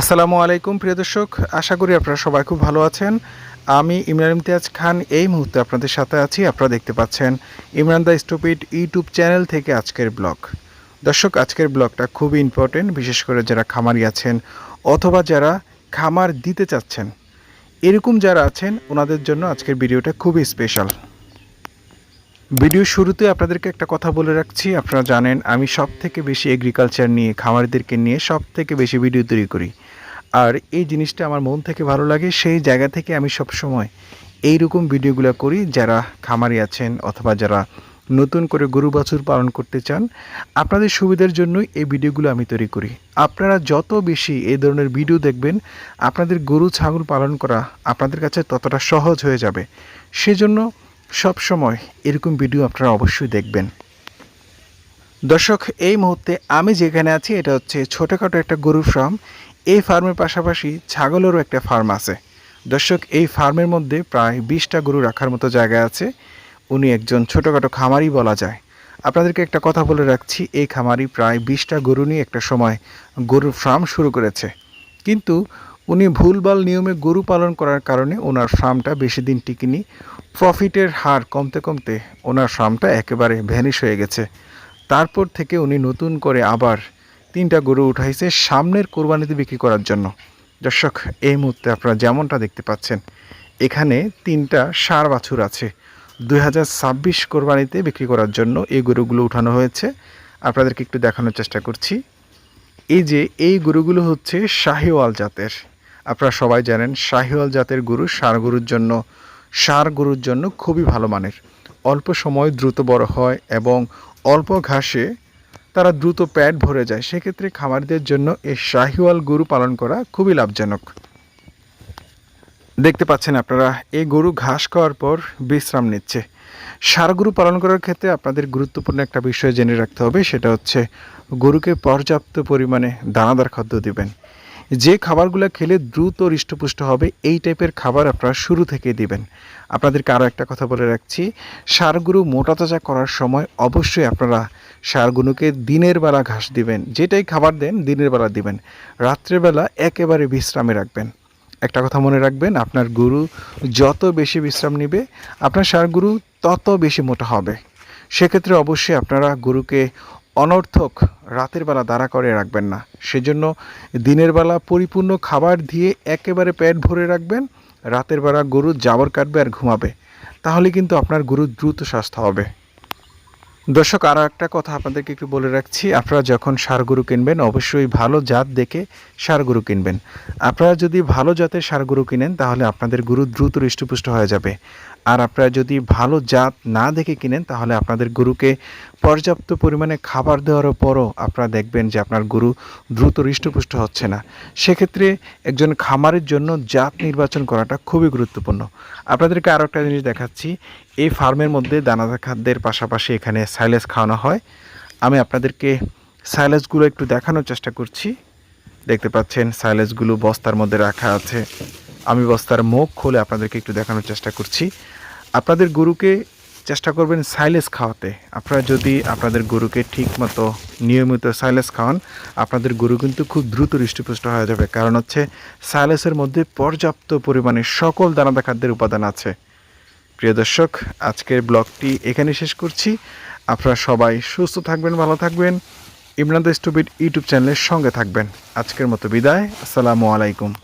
আসসালামু আলাইকুম, প্রিয় দর্শক। আশা করি আপনারা সবাই খুব ভালো আছেন। আমি ইমরান ইমতিয়াজ খান। এই মুহূর্তে আপনাদের সাথে আছি। আপনারা দেখতে পাচ্ছেন Imran the stupid YouTube channel থেকে আজকের ব্লগ। দর্শক, আজকের ব্লগটা খুবই ইম্পর্টেন্ট বিশেষ করে যারা খামারি আছেন অথবা যারা খামার দিতে চাচ্ছেন। এরকম যারা আছেন, ওনাদের জন্য আজকের ভিডিওটা খুবই স্পেশাল ভিডিও শুরুতে আপনাদেরকে একটা কথা বলে রাখছি। আপনারা জানেন, আমি সব থেকে বেশি এগ্রিকালচার নিয়ে, খামারিদেরকে নিয়ে সব থেকে বেশি ভিডিও তৈরি করি। আর এই জিনিসটা আমার মন থেকে ভালো লাগে, সেই জায়গা থেকে আমি সব সময় এইরকম ভিডিওগুলো করি, যারা খামারি আছেন অথবা যারা নতুন করে গরু বাছুর পালন করতে চান, আপনাদের সুবিধার জন্যই এই ভিডিওগুলো আমি তৈরি করি। আপনারা যত বেশি এই ধরনের ভিডিও দেখবেন, আপনাদের গরু, ছাগল পালন করা আপনাদের কাছে ততটা সহজ হয়ে যাবে। সেজন্য সব সময় এরকম ভিডিও আপনারা অবশ্যই দেখবেন। দর্শক, এই মুহূর্তে আমি যেখানে আছি, এটা হচ্ছে ছোটোখাটো একটা গরুর ফার্ম এই ফার্মের পাশাপাশি ছাগলেরও একটা ফার্ম আছে। দর্শক, এই ফার্মের মধ্যে প্রায় বিশটা গরু রাখার মতো জায়গা আছে। উনি একজন ছোটোখাটো খামারি বলা যায়। আপনাদেরকে একটা কথা বলে রাখছি, এই খামারি প্রায় বিশটা গরু নিয়ে একটা সময় গরুর ফার্ম শুরু করেছে। কিন্তু উনি ভুলভাল নিয়মে গরু পালন করার কারণে ওনার ফার্মটা বেশি দিন টিকেনি। প্রফিটের হার কমতে কমতে ওনার ফার্মটা একেবারে ভ্যানিশ হয়ে গেছে। তারপর থেকে উনি নতুন করে আবার তিনটা গরু উঠাইছে সামনের কোরবানিতে বিক্রি করার জন্য। দর্শক, এই মুহূর্তে আপনারা যেমনটা দেখতে পাচ্ছেন, এখানে তিনটা সার বাছুর আছে। দুই হাজার ছাব্বিশ কোরবানিতে বিক্রি করার জন্য এই গরুগুলো উঠানো হয়েছে। আপনাদেরকে একটু দেখানোর চেষ্টা করছি। এই যে, এই গরুগুলো হচ্ছে শাহিওয়াল জাতের। আপনারা সবাই জানেন শাহিওয়াল জাতের গরু সার গরুর জন্য সার গরুর জন্য খুবই ভালো মানের। অল্প সময় দ্রুত বড় হয় এবং অল্প ঘাসে তারা দ্রুত প্যাট ভরে যায়। সেক্ষেত্রে খামারিদের জন্য এই শাহিওয়াল গরু পালন করা খুবই লাভজনক। দেখতে পাচ্ছেন আপনারা, এই গরু ঘাস খাওয়ার পর বিশ্রাম নিচ্ছে। সার গরু পালন করার ক্ষেত্রে আপনাদের গুরুত্বপূর্ণ একটা বিষয় জেনে রাখতে হবে, সেটা হচ্ছে গরুকে পর্যাপ্ত পরিমাণে দানাদার খাদ্য দিবেন। যে খাবারগুলো খেলে দ্রুত হৃষ্টপুষ্ট হবে, এই টাইপের খাবার আপনারা শুরু থেকে দিবেন। আপনাদেরকে আরও একটা কথা বলে রাখছি সারগুলো মোটা তাজা করার সময় অবশ্যই আপনারা সারগুলোকে দিনের বেলা ঘাস দিবেন। যেটাই খাবার দেন, দিনের বেলা দিবেন। রাত্রেবেলা একেবারে বিশ্রামে রাখবেন। একটা কথা মনে রাখবেন, আপনার গুরু যত বেশি বিশ্রাম নেবে, আপনার সার গরু তত বেশি মোটা হবে। সেক্ষেত্রে অবশ্যই আপনারা গরুকে অনর্থক রাতের বেলা দাঁড়া করে রাখবেন না। সেজন্য দিনের বেলা পরিপূর্ণ খাবার দিয়ে একেবারে পেট ভরে রাখবেন। রাতের বেলা গরু জাবর কাটবে আর ঘুমাবে। তাহলে কিন্তু আপনার গরু দ্রুত স্বাস্থ্য হবে। দর্শক, আরও একটা কথা আপনাদেরকে একটু বলে রাখছি। আপনারা যখন সার গরু কিনবেন, অবশ্যই ভালো জাত দেখে সার গরু কিনবেন। আপনারা যদি ভালো জাতের সার গরু কিনেন, তাহলে আপনাদের গরু দ্রুত হৃষ্টপুষ্ট হয়ে যাবে। আর আপনারা যদি ভালো জাত না দেখে কিনেন, তাহলে আপনাদের গরুকে পর্যাপ্ত পরিমাণে খাবার দেওয়ার পরও আপনারা দেখবেন যে আপনার গরু দ্রুত হৃষ্টপুষ্ট হচ্ছে না। সেক্ষেত্রে একজন খামারের জন্য জাত নির্বাচন করাটা খুবই গুরুত্বপূর্ণ। আপনাদেরকে আরও একটা জিনিস দেখাচ্ছি। এই ফার্মের মধ্যে দানাদার খাদ্যের পাশাপাশি এখানে সাইলেজ খাওয়ানো হয়। আমি আপনাদেরকে সাইলেজগুলো একটু দেখানোর চেষ্টা করছি। দেখতে পাচ্ছেন, সাইলেজগুলো বস্তার মধ্যে রাখা আছে। আমি বস্তার মুখ খুলে আপনাদেরকে একটু দেখানোর চেষ্টা করছি। আপনাদের গরুকে চেষ্টা করবেন সাইলেস খাওয়াতে। আপনারা যদি আপনাদের গরুকে ঠিক মতো নিয়মিত সাইলেস খাওয়ান, আপনাদের গরু কিন্তু খুব দ্রুত হৃষ্টপুষ্ট হয়ে যাবে। কারণ হচ্ছে সাইলেসের মধ্যে পর্যাপ্ত পরিমাণে সকল দানাদার খাদ্যের উপাদান আছে। প্রিয় দর্শক, আজকের ব্লগটি এখানে শেষ করছি। আপনারা সবাই সুস্থ থাকবেন, ভালো থাকবেন। ইমরান দ্য স্টুপিড ইউটিউব চ্যানেলের সঙ্গে থাকবেন। আজকের মতো বিদায়। আসসালামু আলাইকুম।